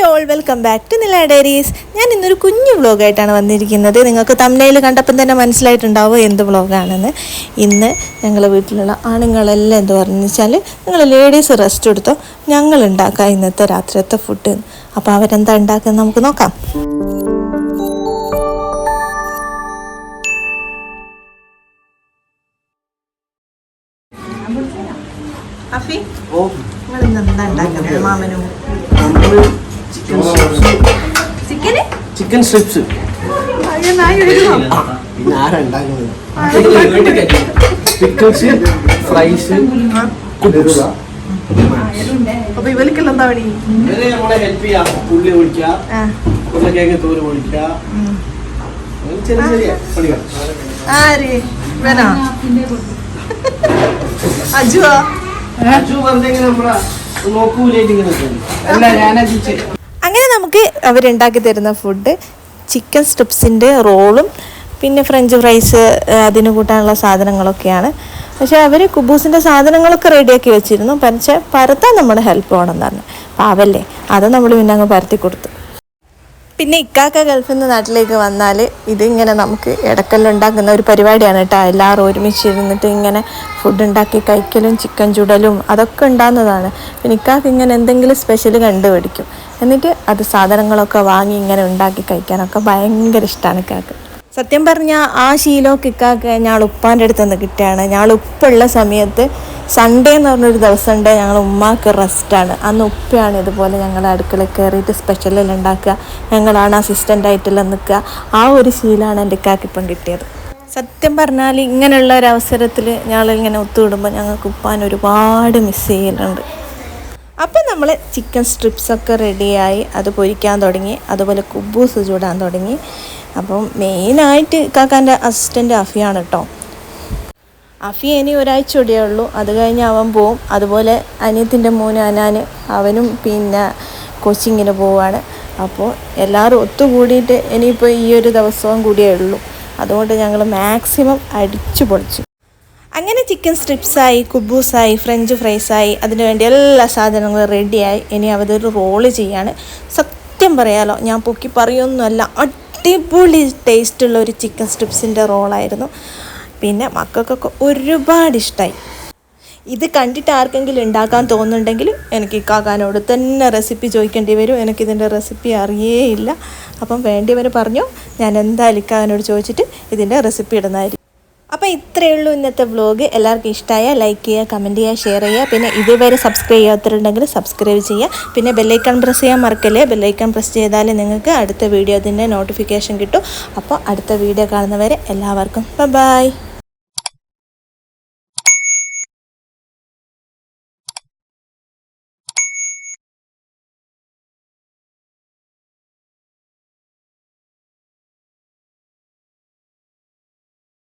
Hi all welcome back to Nila diaries ഞാൻ ഇന്നൊരു കുഞ്ഞു വ്ളോഗായിട്ടാണ് വന്നിരിക്കുന്നത്. നിങ്ങൾക്ക് തമിഴയിൽ കണ്ടപ്പം തന്നെ മനസ്സിലായിട്ടുണ്ടാവും എന്ത് വ്ളോഗാണെന്ന് ഇന്ന് ഞങ്ങളുടെ വീട്ടിലുള്ള ആണുങ്ങളെല്ലാം എന്ത് പറഞ്ഞു വെച്ചാൽ നിങ്ങൾ ലേഡീസ് റെസ്റ്റ് എടുത്തോ. ഞങ്ങൾ ഉണ്ടാക്കാം ഇന്നത്തെ രാത്രിയത്തെ ഫുഡ് അപ്പോൾ അവരെന്താ ഉണ്ടാക്കുന്നത് നമുക്ക് നോക്കാം. അഫി ഓ നിങ്ങൾ ഇന്ന് എന്താ ഉണ്ടാക്കുന്നത്? മാമനും? ചിക്കന്? ചിക്കൻ സ്ട്രിപ്സ് പിന്നെ പിക്കിൾസ് ഫ്രൈസ് കുബ്ബൂസ് അപ്പൊ ഇവൽക്കെല്ലാം എന്താ പണി? ഇവരെ നമ്മളെ ഹെൽപ്പ് ചെയ്യാം. ഉള്ളി പൊളിക്കുക ആ. ഉരുളക്കിഴങ്ങ് തോൽ പൊളിക്കുക. അങ്ങനെ ചെറിയ ചെറിയ പണികൾ. ആര് ഇവനാ അജുവാ? അജു വെറുതെ ഇങ്ങനെ നമ്മളെ നോക്കൂലായിട്ട് ഇങ്ങനെ നിൽക്കുന്നു. അല്ല ഞാനാ ടീച്ചർ അങ്ങനെ നമുക്ക് അവരുണ്ടാക്കി തരുന്ന ഫുഡ് ചിക്കൻ സ്ട്രിപ്സിന്റെ റോളും പിന്നെ ഫ്രഞ്ച് ഫ്രൈസ് അതിന് കൂട്ടാനുള്ള സാധനങ്ങളൊക്കെയാണ്. പക്ഷേ അവർ കുബൂസിന്റെ സാധനങ്ങളൊക്കെ റെഡിയാക്കി വെച്ചിരുന്നു. പക്ഷേ പരത്താൻ നമ്മുടെ ഹെൽപ്പ് വേണം പറഞ്ഞു. പാവല്ലേ അത് നമ്മൾ പിന്നെ അങ്ങ് പരത്തി കൊടുത്തു. പിന്നെ ഇക്കാക്ക ഗൾഫിൽ നിന്ന് നാട്ടിലേക്ക് വന്നാൽ ഇതിങ്ങനെ നമുക്ക് ഇടക്കെല്ലാം ഉണ്ടാക്കുന്ന ഒരു പരിപാടിയാണ് കേട്ടോ. എല്ലാവരും ഒരുമിച്ചിരുന്നിട്ട് ഇങ്ങനെ ഫുഡ് ഉണ്ടാക്കി കഴിക്കലും ചിക്കൻ ചുടലും അതൊക്കെ ഉണ്ടാകുന്നതാണ് പിന്നെ ഇക്കാക്ക് ഇങ്ങനെ എന്തെങ്കിലും സ്പെഷ്യൽ കണ്ടുപിടിക്കും. എന്നിട്ട് അത് സാധനങ്ങളൊക്കെ വാങ്ങി ഇങ്ങനെ ഉണ്ടാക്കി കഴിക്കാനൊക്കെ ഭയങ്കര ഇഷ്ടമാണ് ഇക്കാക്ക്. സത്യം പറഞ്ഞാൽ ആ ശീലമൊക്കെ ഇക്കാക്ക് ഞങ്ങൾ ഉപ്പാന്റെ അടുത്ത് നിന്ന് കിട്ടിയാണ്. ഞങ്ങൾ ഉപ്പുള്ള സമയത്ത് സൺഡേ എന്ന് പറഞ്ഞൊരു ദിവസം ഉണ്ട് ഞങ്ങൾ ഉമ്മാക്ക് റെസ്റ്റാണ് അന്ന് ഉപ്പയാണ് ഇതുപോലെ ഞങ്ങൾ അടുക്കള കയറിയിട്ട് സ്പെഷ്യലെല്ലാം ഉണ്ടാക്കുക. ഞങ്ങളാണ് അസിസ്റ്റന്റ് ആയിട്ടെല്ലാം നിൽക്കുക. ആ ഒരു ശീലമാണ് എന്റെ ഇക്കാക്ക് ഇപ്പം കിട്ടിയത്. സത്യം പറഞ്ഞാൽ ഇങ്ങനെയുള്ള ഒരു അവസരത്തിൽ ഞങ്ങളിങ്ങനെ ഒത്തുവിടുമ്പോൾ ഞങ്ങൾക്ക് ഉപ്പാൻ ഒരുപാട് മിസ് ചെയ്യലുണ്ട് അപ്പം നമ്മൾ ചിക്കൻ സ്ട്രിപ്സൊക്കെ റെഡിയായി അത് പൊരിക്കാൻ തുടങ്ങി അതുപോലെ കുബൂസ് ചൂടാൻ തുടങ്ങി. അപ്പം മെയിനായിട്ട് കാക്കാന്റെ അസിസ്റ്റന്റ് അഫിയാണ് കേട്ടോ അഫി ഇനി ഒരാഴ്ച കൂടിയേ ഉള്ളൂ. അത് കഴിഞ്ഞ് അവൻ പോവും. അതുപോലെ അനിയത്തിന്റെ മോൻ അനാന് അവനും പിന്നെ കോച്ചിങ്ങിന് പോവാണ്. അപ്പോൾ എല്ലാവരും ഒത്തുകൂടിയിട്ട് ഇനിയിപ്പോൾ ഈ ഒരു ദിവസവും കൂടിയേ ഉള്ളൂ. അതുകൊണ്ട് ഞങ്ങൾ മാക്സിമം അടിച്ചു പൊളിച്ചു. അങ്ങനെ ചിക്കൻ സ്ട്രിപ്സായി കുബൂസായി ഫ്രഞ്ച് ഫ്രൈസായി അതിനു വേണ്ടി എല്ലാ സാധനങ്ങളും റെഡിയായി ഇനി അവതൊരു റോൾ ചെയ്യാണ്. സത്യം പറയാലോ ഞാൻ പൊക്കി പറയൊന്നുമല്ല അടിപൊളി ടേസ്റ്റുള്ള ഒരു ചിക്കൻ സ്ട്രിപ്സിന്റെ റോളായിരുന്നു പിന്നെ മക്കൾക്കൊക്കെ ഒരുപാട് ഇഷ്ടമായി ഇത് കണ്ടിട്ട് ആർക്കെങ്കിലും ഉണ്ടാക്കാൻ തോന്നുന്നുണ്ടെങ്കിൽ എനിക്ക് ഇക്കാക്കാനോട് തന്നെ റെസിപ്പി ചോദിക്കേണ്ടി വരും. എനിക്കിതിന്റെ റെസിപ്പി അറിയേയില്ല. അപ്പം വേണ്ടിയവർ പറഞ്ഞു ഞാൻ എന്തായാലും ഇക്കാക്കാനോട് ചോദിച്ചിട്ട് ഇതിന്റെ റെസിപ്പി ഇടുന്നതായിരിക്കും. ഇത്രയേ ഉള്ളൂ ഇന്നത്തെ വ്ലോഗ്. എല്ലാവർക്കും ഇഷ്ടമായ ലൈക്ക് ചെയ്യുക കമന്റ് ചെയ്യുക ഷെയർ ചെയ്യുക. പിന്നെ ഇതുവരെ സബ്സ്ക്രൈബ് ചെയ്യാത്തവരുണ്ടെങ്കിൽ സബ്സ്ക്രൈബ് ചെയ്യുക. പിന്നെ ബെല്ലൈക്കൺ പ്രസ് ചെയ്യാൻ മറക്കല്ലേ? ബെല്ലൈക്കൺ പ്രസ് ചെയ്താൽ നിങ്ങൾക്ക് അടുത്ത വീഡിയോ അതിന്റെ നോട്ടിഫിക്കേഷൻ കിട്ടും. അപ്പോൾ അടുത്ത വീഡിയോ കാണുന്നവരെ എല്ലാവർക്കും ബൈ